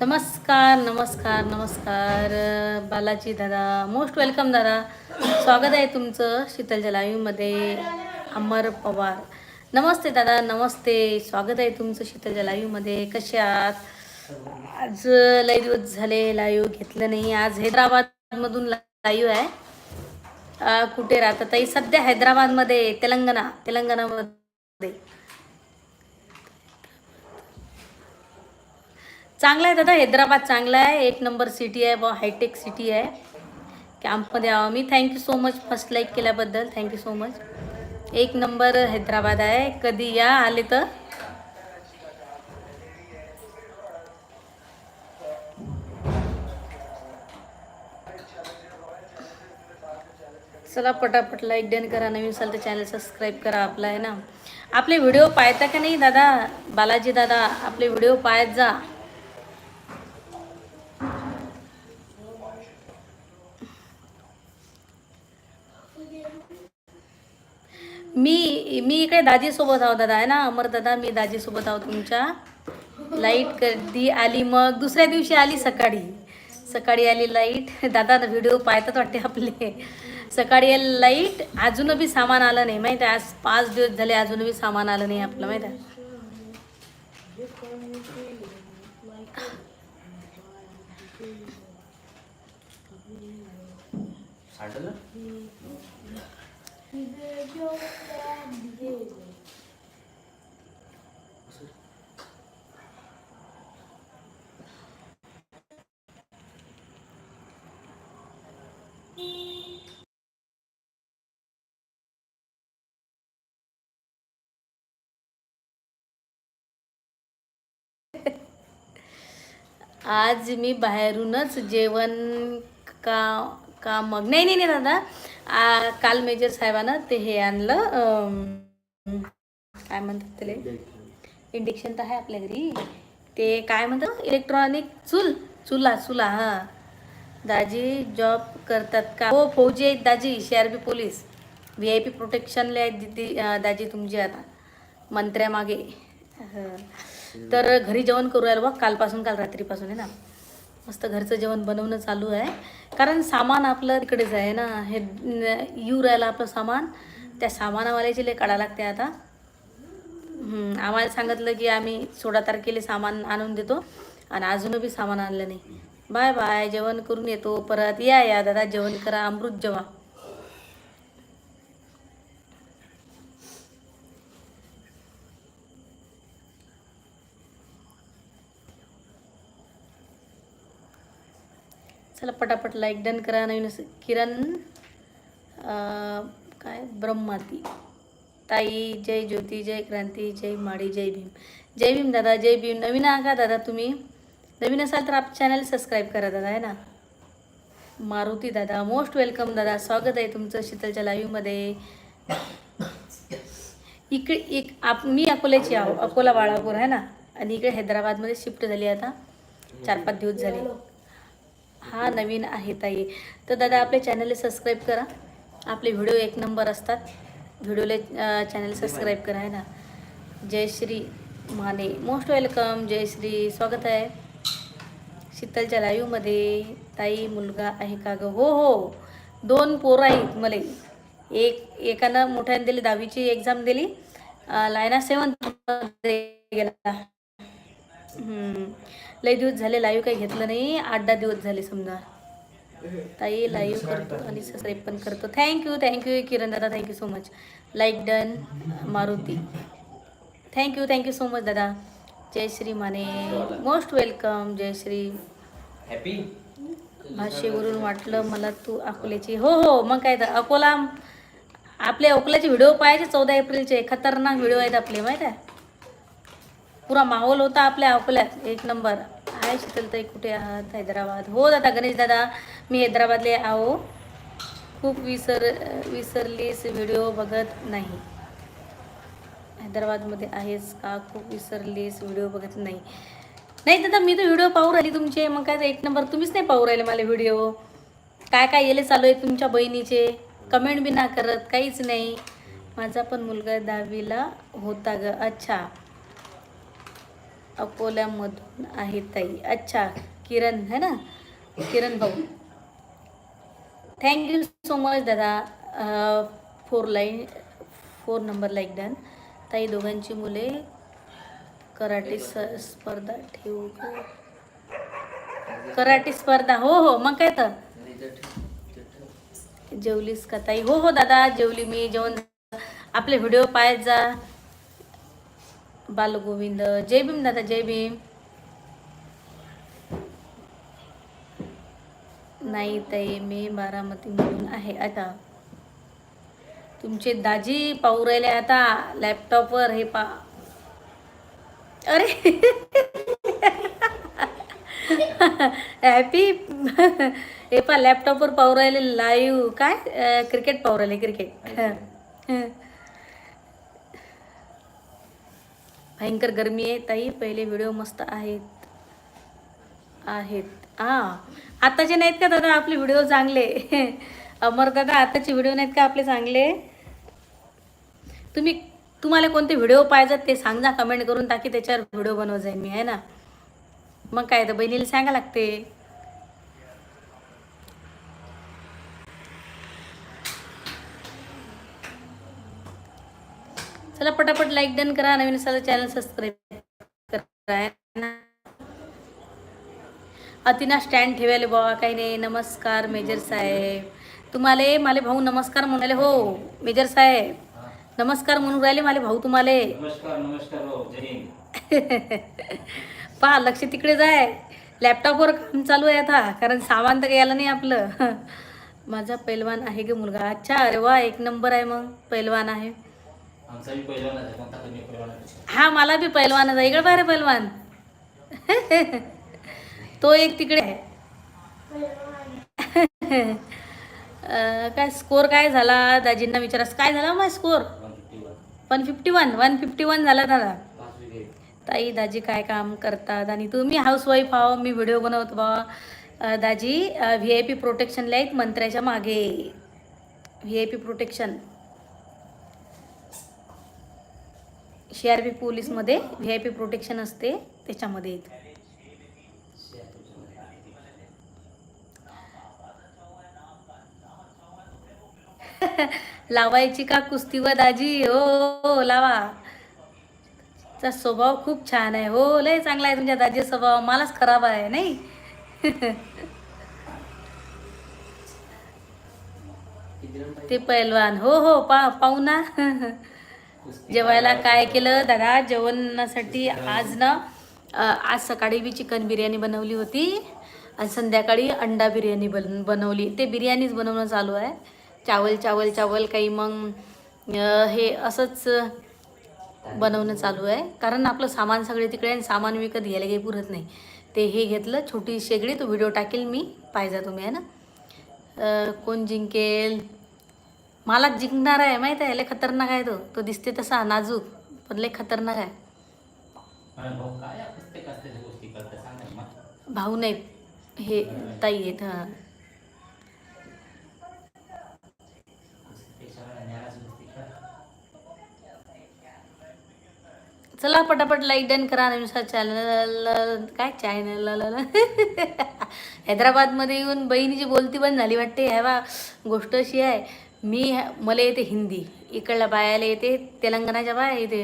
नमस्कार नमस्कार नमस्कार. बालाजी दादा मोस्ट वेलकम दादा. स्वागत आहे तुमचं शीतलच्या लाईव्हमध्ये अमर पवार. नमस्ते दादा नमस्ते. स्वागत आहे तुमचं शीतलच्या लाईव्हमध्ये कसे आहात? आज लई दिवस झाले लाईव्ह घेतलं नाही. आज हैदराबादमधून लाईव्ह आहे. कुठे राहतात ताई? सध्या हैदराबादमध्ये तेलंगणा तेलंगणामध्ये. चांगला आहे दादा हैदराबाद चांगला आहे. एक नंबर सिटी आहे व हायटेक सिटी आहे. कॅम्पमध्ये आहो मी thank you so much first like केल्याबद्दल. थँक्यू सो मच एक नंबर हैदराबाद आहे. कधी या? आले तर? चला पटापट लाईक डन करा. नवीन असाल तर चॅनल सबस्क्राईब करा आपला आहे ना? आपले व्हिडिओ पाहता का नाही दादा? बालाजी दादा आपले व्हिडिओ पाहत जा. मी मी इकडे दाजीसोबत आहो दादा आहे ना? अमर दादा मी दाजीसोबत आहो तुमच्या. लाइट कधी आली मग दुसऱ्या दिवशी आली सकाळी. सकाळी आली लाइट दादा व्हिडिओ पाहतात वाटते आपले. सकाळी आली लाइट अजून बी सामान आलं नाही माहिती आहे? आज पाच दिवस झाले अजून बी सामान आलं नाही आपलं माहिती आहे? सांडलं? आज मी बाहेरूनच जेवण का का मग? नाही नाही नाही दादा. काल मेजर साहेबानं ते हे आणलं काय म्हणतात त्याला? इंडिक्शन तर आहे आपल्या घरी. ते काय म्हणतात? इलेक्ट्रॉनिक चूल चुला चुला हां. दाजी जॉब करतात का? हो फौजी आहेत दाजी C R P police. V I P प्रोटेक्शनला आहेत दिदी दाजी तुमची आता. मंत्र्यामागे. तर घरी जेवण करू राहिलो बघ कालपासून काल रात्रीपासून आहे ना? मस्त घरचं जेवण बनवणं चालू आहे. कारण सामान आपलं तिकडेच आहे ना हे येऊ राहिलं आपलं सामान. त्या सामानावाल्याची लय काढा लागते आता. आम्हाला सांगितलं की आम्ही सोळा तारखेला सामान आणून देतो आणि अजून बी सामान आणलं नाही. बाय बाय जेवण करून येतो परत. या या दादा जेवण करा. अमृत जेवा. चला पटापट लाईक डन करा. नवीन असं किरण काय? ब्रह्माती. ताई जय ज्योती जय क्रांती जय माळी जय भीम. जय भीम दादा जय भीम. नवीन आहा दादा तुम्ही? नवीन असाल तर आप चॅनल सबस्क्राईब करा दादा आहे ना? मारुती दादा मोस्ट वेलकम दादा. स्वागत आहे तुमचं शीतलच्या लाईव्हमध्ये इकडे एक आप मी अकोल्याची आहो अकोला बाळापूर आहे ना? आणि इकडे हैदराबादमध्ये शिफ्ट झाली आता. चार पाच दिवस झाले. हा नवीन आहे ताई. तर दादा आपल्या चॅनलला सबस्क्राईब करा. आपले व्हिडिओ एक नंबर असतात. व्हिडिओला चॅनल सबस्क्राईब करा आहे ना? जयश्री माने. मोस्ट वेलकम जयश्री स्वागत आहे. शीतलच्या लाईव्हमध्ये ताई मुलगा आहे का ग? हो हो. दोन पोरं आहेत मला. एक एकानं मोठ्यानं दिली दहावीची एक्झाम दिली. लायना सेवन गेला. हम्म. लई दिवस झाले लाईव्ह काही घेतलं नाही. आठ दहा दिवस झाले समजा. ताई लाईव्ह करतो आणि सबस्क्राईब पण करतो. Thank you thank you Kiran दादा thank you so much like done Maruti. Thank you thank you so much दादा. Jayashree Mane. Most welcome Jayashree. Happy भाषेवरून वाटलं मला तू अकोल्याची. हो हो मग काय तर अकोला. आपल्या अकोल्याचे व्हिडिओ पाहायचे चौदा एप्रिलचे. खतरनाक व्हिडिओ आहेत आपले माहीत आहे? पुरा माहोल होता आपल्या अकोल्यात एक नंबर. आहे शीतलताई कुठे आहात? हैदराबाद. हो दादा गणेश दादा मी हैदराबादले आहो. खूप विसर विसरलीस व्हिडिओ बघत नाही. हैदराबादमध्ये आहेस का? खूप विसरलीस व्हिडिओ बघत नाही. नाही दादा मी तर व्हिडिओ पाहू राहिली तुमचे. मग काय एक नंबर. तुम्हीच नाही पाहू राहिले मला व्हिडिओ काय काय येले चालू आहे तुमच्या बहिणीचे? कमेंट बी ना करत. काहीच नाही. माझा पण मुलगा दहावीला होता ग. अच्छा. अकोल्यामधून आहे ताई. अच्छा किरण है ना? किरण भाऊ. थँक्यू सो मच दादा. Four line four number like done ताई दोघांची मुले कराटे स स्पर्धा ठेवू का? कराटे स्पर्धा हो हो मग काय तर. जेवलीस का ताई? हो हो दादा जेवली मी. जेवण आपले व्हिडिओ पाहत जा. बालगोविंद जय भीम दादा जय भीम. नाही ताई मी बारामतीमधून आहे आता. तुमचे दाजी पाहू राहिले आता लॅपटॉपवर हे पा अरे. हॅपी हे पा लॅपटॉपवर पाहू राहिले लाईव्ह काय? क्रिकेट पाहू राहिले क्रिकेट भयंकर गरमी आहे. ताई पहिले व्हिडिओ मस्त आहेत. आहेत. हा आताचे नाहीत का दादा आपले व्हिडिओ चांगले? अमर दादा आताचे व्हिडिओ नाहीत का आपले चांगले? तुम्ही तुम्हाला कोणते व्हिडिओ पाहिजेत ते सांगा कमेंट करून टाकी त्याच्यावर व्हिडिओ बनव जाईन मी आहे ना? मग काय तर बहिणीला सांगा लागते. चला पटापट लाईक डन करा नवीन असाल चॅनल सबस्क्राईब करा ना? अतिना स्टँड ठेवायला बाबा काही नाही. नमस्कार मेजर साहेब. तुम्हाला मला भाऊ नमस्कार म्हणाले हो मेजर साहेब. नमस्कार म्हणून राहिले मला भाऊ तुम्हाला. नमस्कार नमस्कार हो पहा लक्ष तिकडे जाय. लॅपटॉपवर काम चालू आहे आता कारण सामान तर आलं नाही आपलं. माझा पैलवान आहे गे मुलगा. अच्छा अरे वा एक नंबर आहे मग पैलवान आहे. आमचा मी पहिला आहे कोणता कमी पहिला हा मला बी पैलवानच आहे. इकडे बाहेर पैलवान. तो एक तिकडे आहे. अं, काय स्कोर काय झाला? दाजींना विचारास काय झाला मग score one fifty one one fifty one one fifty one झाला दादा. पाच विकेट ताई दाजी काय काम करतात? आणि तुम्ही हाऊसवाईफ आहो. मी व्हिडिओ बनवतो बा. अं, दाजी व्ही आय पी प्रोटेक्शनला आहेत मंत्र्याच्या मागे. V I P protection C R P पोलीसमध्ये व्ही आय पी प्रोटेक्शन असते त्याच्यामध्ये येतो. लावायची का कुस्ती व दाजी? हो हो लावा. चा स्वभाव खूप छान आहे. हो लय चांगला आहे तुमच्या दाजी स्वभाव. मलाच खराब आहे नाही? ते पैलवान. हो हो पा पाहू ना. जेवायला काय केलं? दादा जेवणासाठी आज ना आज सकाळी बी चिकन बिर्याणी बनवली होती आणि संध्याकाळी अंडा बिर्याणी बन बनवली. ते बिर्याणीच बनवणं चालू आहे. चावल चावल चावल काही मग हे असंच बनवणं चालू आहे. कारण आपलं सामान सगळे तिकडे आणि सामान विकत घ्यायला काही पुरत नाही. ते हे घेतलं छोटी शेगडी तो व्हिडिओ टाकेल मी पाहिजा तुम्ही आहे ना? कोण जिंकेल? मला जिंकणार आहे माहीत आहे? लय खतरनाक आहे तो. तो दिसते तसा नाजूक पण लय खतरनाक आहे. भाऊ काय पुस्तक असते गोष्टी करते सांग ना मग भाऊ नाहीत हे ताई आहेत हां. चला पटापट लाईक डन करा नवीन चॅनल काय चॅनल हैदराबादमध्ये येऊन बहिणीची बोलती बंद झाली वाटते ह्या गोष्ट अशी आहे. मी मला येते हिंदी इकडल्या बायाला येते तेलंगणाच्या बाया येते.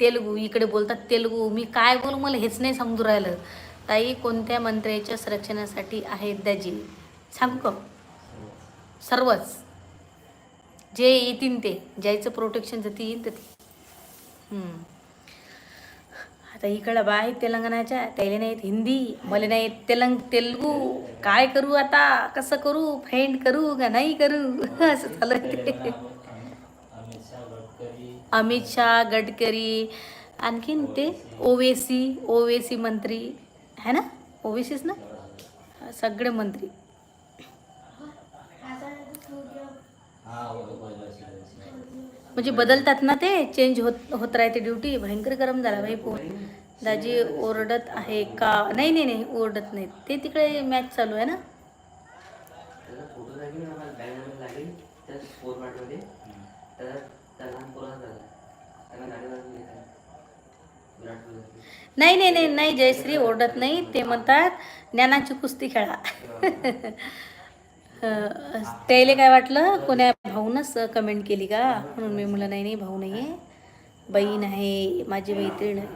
तेलुगू इकडे बोलतात तेलुगू. मी काय बोलू मला हेच नाही समजू राहिलं. ताई कोणत्या मंत्र्याच्या संरक्षणासाठी आहेत दाजी? सांग सर्वच. जे येतील ते. ज्याचं प्रोटेक्शन ते येईल तर ते. तर आता इकडं बा आहेत तेलंगणाच्या त्याला नाहीत हिंदी मला नाहीत तेलंग तेलगू. काय करू आता? कसं करू? फेंड करू का नाही करू? असं झालं ते. अमित शाह गडकरी आणखीन ते ओवेसी ओवेसी मंत्री. है ना? ओवेसीच ना? सगळे मंत्री. म्हणजे बदलतात ना ते चेंज होत होत राहते ड्युटी भयंकर गरम झाला भाई फोन दाजी ओरडत आहे का? नाही नाही नाही ओरडत नाही ते तिकडे मॅच चालू आहे ना? नाही नाही नाही नाही जयश्री ओरडत नाही. ते म्हणतात ज्ञानाची कुस्ती खेळा. त्याला काय वाटलं कोण्या भाऊनच कमेंट केली का? म्हणून मी म्हणलं नाही नाही भाऊ नाही आहे बहीण आहे माझी मैत्रीण आहे.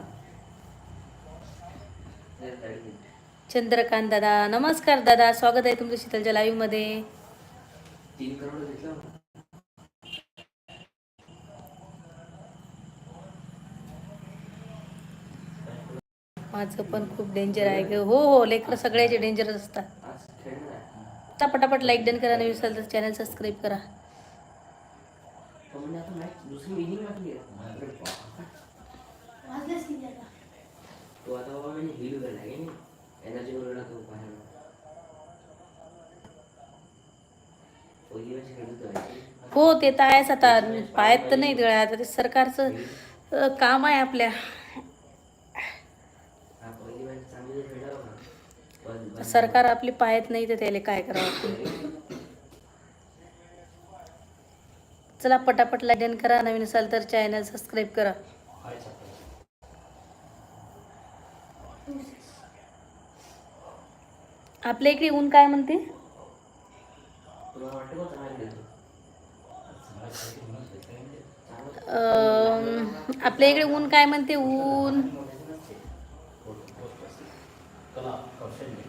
चंद्रकांत दादा नमस्कार दादा. स्वागत आहे तुमचं शीतलच्या लाईव्हमध्ये. माझं पण खूप डेंजर आहे. ग हो हो लेकरं सगळ्याचे डेंजरच असतात. पटापट लाईक डन करा नाही विसरलं तर चॅनल सबस्क्राईब करा. हो ते तर आहेच आता. पायात तर नाही गळ्या आता ते सरकारचं काम आहे आपल्या हा पहिली मॅच चांगली खेळला होता पण पण- सरकार आपली पाहत नाही तर त्याला काय करावं? चला पटापट लाईक करा. नवीन असाल तर चॅनल सबस्क्राईब करा. आपल्या इकडे ऊन काय म्हणते? आपल्या इकडे ऊन काय म्हणते? ऊन कला कौशल्य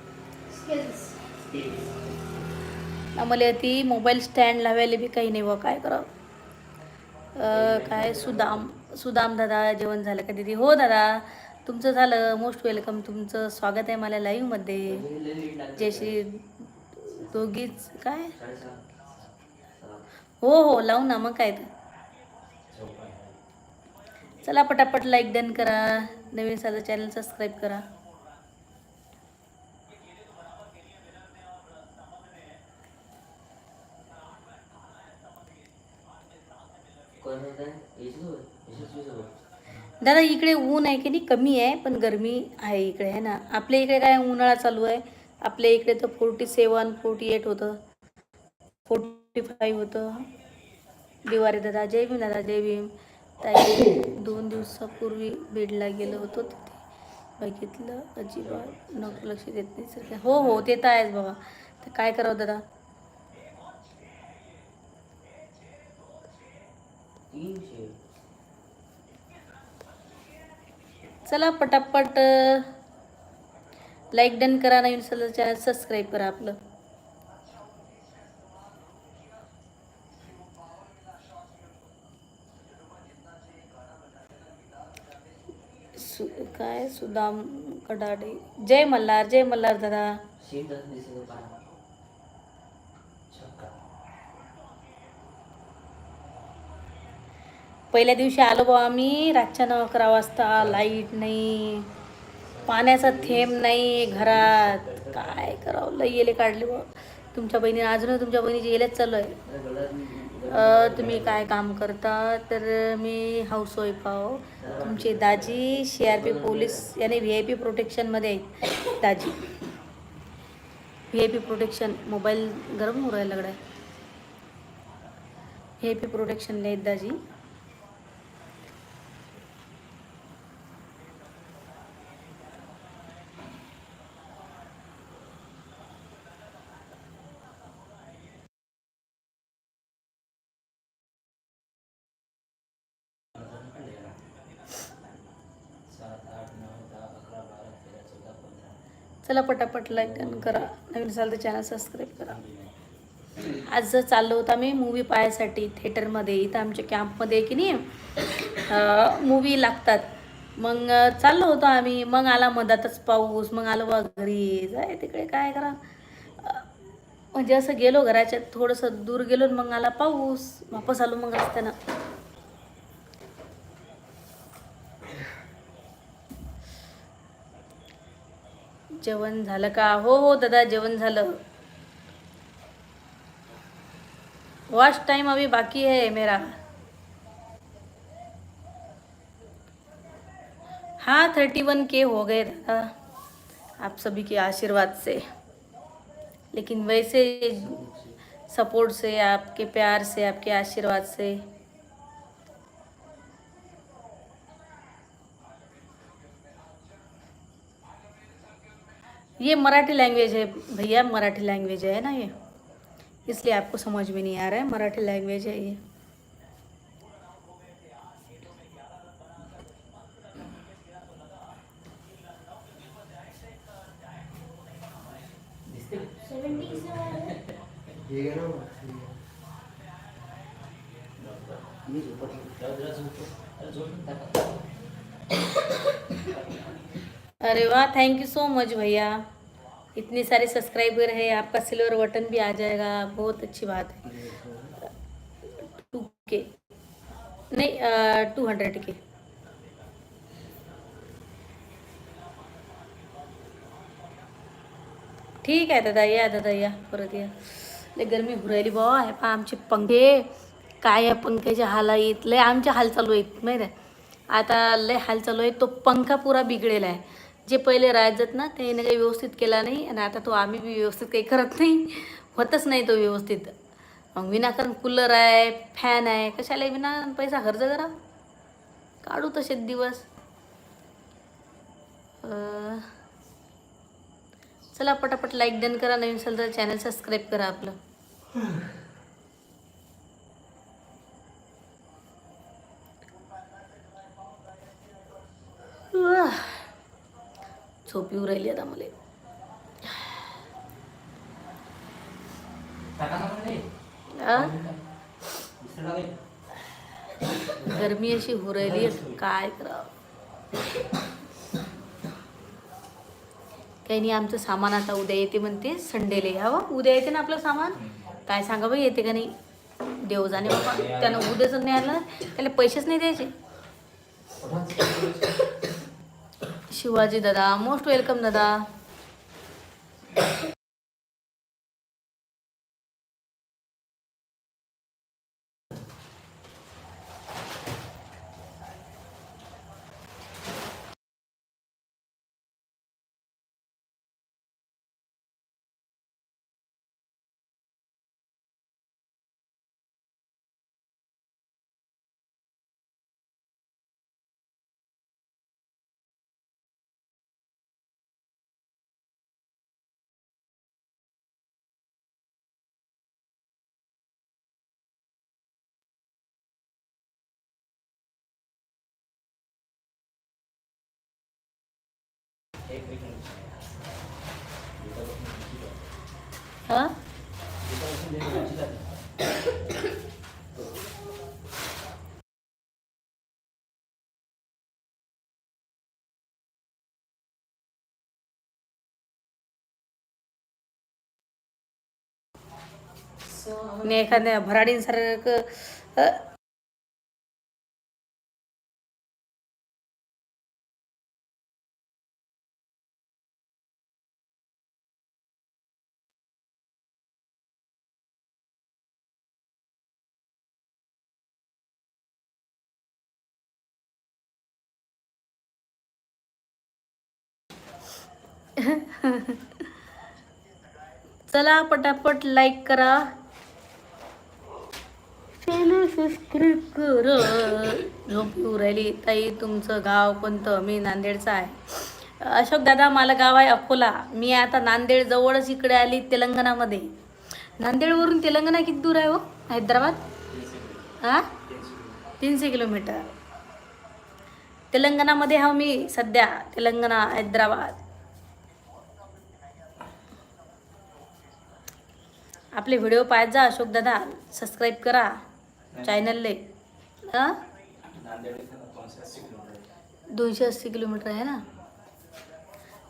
आम्हाला ती मोबाईल स्टँड लावायला बी काही नाही व काय करावं? काय? सुदाम सुदाम दादा जेवण झालं का दिदी? हो दादा तुमचं झालं मोस्ट वेलकम तुमचं स्वागत आहे मला लाईव्हमध्ये लीड दोघीच काय? हो हो लावू ना मग काय तर. चला पटापट लाईक डन करा. नवीन साधं चॅनल सबस्क्राईब करा कोण होत आहे यशस्वी यशस्वी सोबत दादा इकडे ऊन आहे की नाही? कमी आहे पण गरमी आहे इकडे आहे ना? आपल्या इकडे काय उन्हाळा चालू आहे? आपल्या इकडे तर फोर्टी सेवन फोर्टी एट होतं. फोर्टी फाईव्ह होतं. दिवारी दादा जय भीम दादा जय भीम. ताई दोन दिवसापूर्वी बेडला गेलो होतो तिथे. बघितलं अजिबात नको लक्ष देत नाही सर हो हो ते तर आहेच बाबा. तर काय करावं दादा? तीनशे चला पटापट लाईक डन करा नवीन चॅनल सबस्क्राईब करा आपलं. सु काय सुदाम कडाडे? जय मल्हार जय मल्हार दादा शीतच दिसत होता चक्का पहिल्या दिवशी आलो बा आम्ही. रातच्या नऊ अकरा वाजता. लाइट नाही. पाण्याचा थेंब नाही घरात. काय करावं? लई येले काढले बा. तुमच्या बहिणी अजूनही तुमच्या बहिणीचे येलेच चालू आहे. तुम्ही काय काम करता? तर मी हाऊस वाईफ आहो. तुमचे दाजी सी आर पी पोलीस याने व्ही आय पी प्रोटेक्शनमध्ये आहेत. दाजी. V I P protection mobile गरम होऊ राहिला लागलाय व्ही आय पी प्रोटेक्शनला आहेत दाजी सात आठ नऊ दहा अकरा बारा तेरा चौदा पंधरा चला पटापट लाईक करा. नवीन असाल तर चॅनल सबस्क्राईब करा. आज जर चाललो होतो आम्ही मूवी पाहायसाठी थिएटरमध्ये इथं आमच्या कॅम्पमध्ये की नाही? मूवी लागतात. मग चाललो होतो आम्ही. मग आला मधातच पाऊस. मग आलो बा घरी. जाय तिकडे काय करा? म्हणजे असं गेलो घराच्या थोडंसं दूर गेलो आणि मग आला पाऊस. वापस आलो मग रस्त्यानं. झालं का? हो हो, दादा झालं. वॉच टाइम अभी बाकी है मेरा. हाँ थर्टी वन के हो गए दादा, आप सभी के आशीर्वाद से। लेकिन वैसे सपोर्ट से, आपके प्यार से, आपके आशीर्वाद से। ये मराठी लैंग्वेज है, भैया, मराठी लैंग्वेज है ना ये? इसलिए आपको समझ में नहीं आ रहा है, मराठी लैंग्वेज है ये। अरे वाह थैंक यू सो मच भैया। इतने सारे सब्सक्राइबर है आपका सिल्वर बटन भी आ जाएगा बहुत अच्छी बात है। टू के नहीं टू हंड्रेड के ठीक आहे दादा या दादा या परत या लय गरमी हुरायली हो बाबा आहे पा आमचे पंखे काय या पंख्याचे हाल आहेत लय आमचे हाल चालू आहेत माहीत आहे? आता लय हाल चालू आहे तो पंखा पुरा बिघडेला आहे. जे पहिले राहायचं ना त्याने काही व्यवस्थित केला नाही आणि आता तो आम्ही बी व्यवस्थित काही करत नाही. होतच नाही तो व्यवस्थित. मग विनाकारण कूलर आहे फॅन आहे कशाला विना पैसा खर्च करा. काढू तसे दिवस. चला पटापट लाईक डन करा नवीन असेल तर चॅनल सबस्क्राईब करा आपलं. झोप येऊ राहिली आता मला. गरमी अशी हो राहिली काय करावं? काही नाही आमचं सामान आता उद्या येते म्हणते. संडेला यावं उद्या येते ना आपलं सामान? काय सांगा बाई येते का नाही? देव जाणे बाबा. त्यानं उद्याच नाही आलं त्याला पैसेच नाही द्यायचे. शिवाजी दादा मोस्ट वेलकम दादा हां? एखाद्या भराडींसारखं चला पटापट लाईक करा. चॅनल सबस्क्राईब करा. झोप येऊ राहिली. ताई तुमचं गाव कोणतं? मी नांदेडचं आहे. अशोक दादा मला गाव आहे अकोला. मी आता नांदेड जवळच इकडे आली तेलंगणामध्ये. नांदेडवरून तेलंगणा किती दूर आहे हो? हैदराबाद? हां तीनशे किलोमीटर. तेलंगणामध्ये हा मी सध्या. तेलंगणा हैदराबाद. आपले व्हिडिओ पाहत जा अशोक दादा. सबस्क्राईब करा. चॅनलले हां? दोनशे अस्सी किलोमीटर आहे. ना?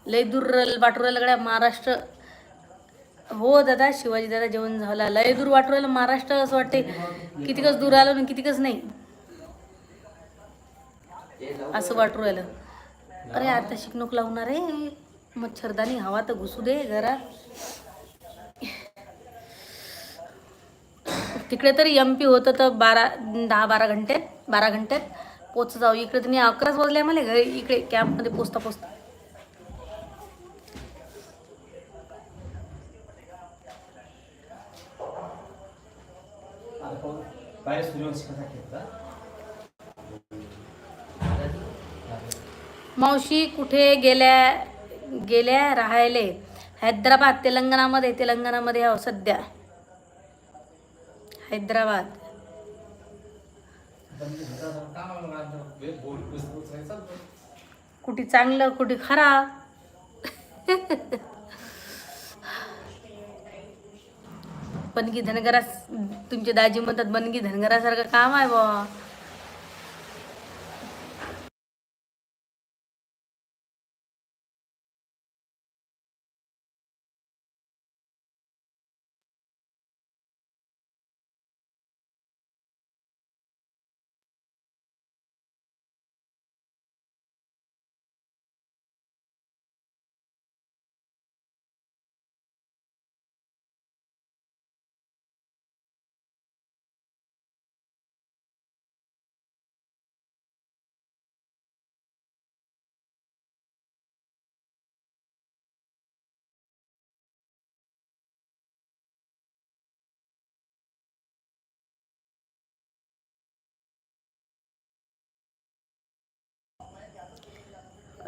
लय दूर वाटोऱ्या राहिलं महाराष्ट्र. हो दादा शिवाजी दादा जेवण झाला. लय दूर वाटू राहिलं महाराष्ट्र असं वाटते. कितीकच दूर आलो ना कितीकच नाही. असं वाटू राहिलं अरे आता शिकणूक लावणार आहे. मच्छरदानी हवा तर घुसू दे घरात तिकडे तरी एम पी होतं तर बारा दहा बारा घंट्यात बारा घंट्यात पोच जाऊ. इकडे तुम्ही अकराच वाजले मला घरी इकडे कॅम्पमध्ये पोचता पोचता. मावशी कुठे गेल्या गेल्या राहायले? हैदराबाद तेलंगणामध्ये तेलंगणामध्ये आहो सध्या. हैदराबाद। कुठे चांगलं कुठे खराब? बनगी धनगरा तुमचे दाजी म्हणतात बनगी धनगरासारखं काम आहे बा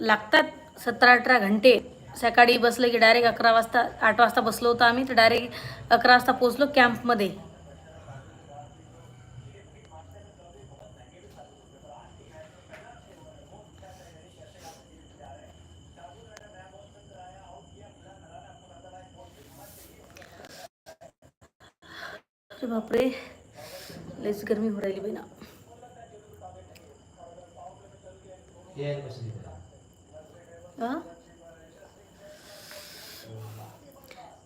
लागतात सतरा अठरा घंटे. सकाळी बसलं की डायरेक्ट अकरा वाजता आठ वाजता बसलो होतो आम्ही तर डायरेक्ट अकरा वाजता पोचलो कॅम्पमध्ये. अरे बापरे. लईच गरमी हो राहिली बाई ना.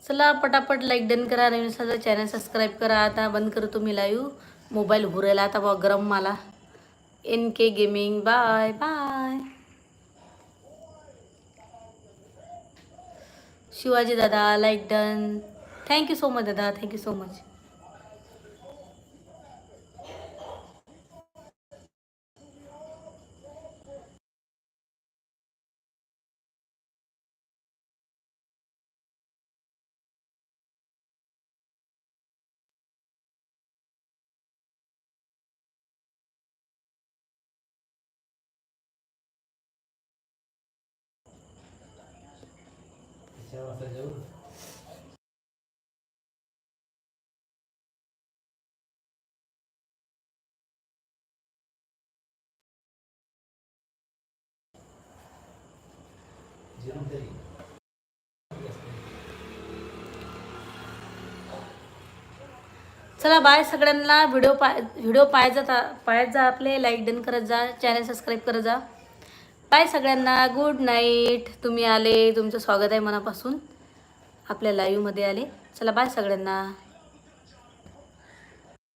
चला पटापट लाईक डन करा नवीन सगळं चॅनल सबस्क्राईब करा. आता बंद करतो मी लाईव्ह मोबाईल हुरायला आता बघ गरम मला. N K gaming bye bye Shivaji दादा like done thank you so much दादा. थँक्यू सो मच चला बाय सगळ्यांना. व्हिडिओ पाय व्हिडिओ पाहायचा पाहायचा जा आपले. लाईक डन करत जा. चॅनल सबस्क्राईब करत जा. बाय सगळ्यांना. गुड नाईट तुम्ही आले. तुमचं स्वागत आहे मनापासून. आपल्या लाईव्हमध्ये आले. चला बाय सगळ्यांना.